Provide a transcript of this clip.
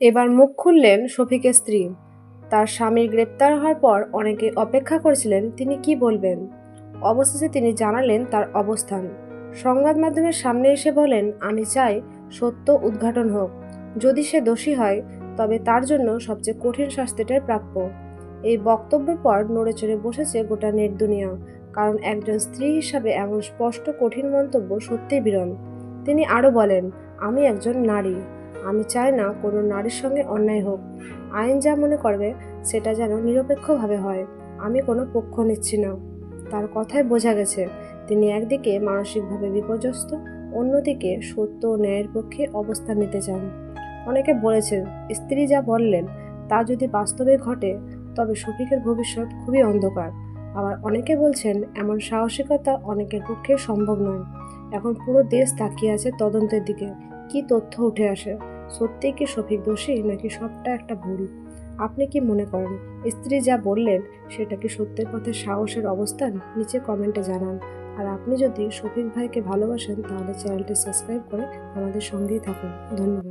এবার মুখ খুললেন শফিকের স্ত্রী। তার স্বামীর গ্রেপ্তার হওয়ার পর অনেকে অপেক্ষা করেছিলেন, তিনি কি বলবেন? অবশেষে তিনি জানালেন তার অবস্থান। সংবাদ মাধ্যমের সামনে এসে বলেন, আমি চাই সত্য উদ্ঘাটন হোক। যদি সে দোষী হয়, তবে তার জন্য সবচেয়ে কঠিন শাস্তিটাই প্রাপ্য। এই বক্তব্যের পর নড়ে চড়ে বসেছে গোটা নেট দুনিয়া, কারণ একজন স্ত্রী হিসাবে এমন স্পষ্ট কঠিন মন্তব্য সত্যিই বিরল। তিনি আরও বলেন, আমি একজন নারী। আমি চাই না কোনো নারীর সঙ্গে অন্যায় হোক। আইন যা মনে করবে, সেটা যেন নিরপেক্ষভাবে হয়। আমি কোনো পক্ষ নিচ্ছি না। তার কথায় বোঝা গেছে, তিনি একদিকে মানসিকভাবে বিপর্যস্ত, অন্যদিকে সত্য ও ন্যায়ের পক্ষে অবস্থান নিতে চান। অনেকে বলেছেন, স্ত্রী যা বললেন, তা যদি বাস্তবে ঘটে, তবে শফিকের ভবিষ্যৎ খুবই অন্ধকার। আবার অনেকে বলছেন, এমন সাহসিকতা অনেকের পক্ষে সম্ভব নয়। এখন পুরো দেশ তাকিয়ে আছে তদন্তের দিকে। কি তথ্য উঠে আসে? সত্যিই কি শফিক দোষী নাকি সবটা একটা ভুল? আপনি কি মনে করেন, স্ত্রী যা বললেন সেটা কি সত্যের পথে সাহসের অবস্থান? নিচে কমেন্টে জানান। আর আপনি যদি শফিক ভাইকে ভালোবাসেন তাহলে চ্যানেলটি সাবস্ক্রাইব করে আমাদের সঙ্গেই থাকুন। ধন্যবাদ।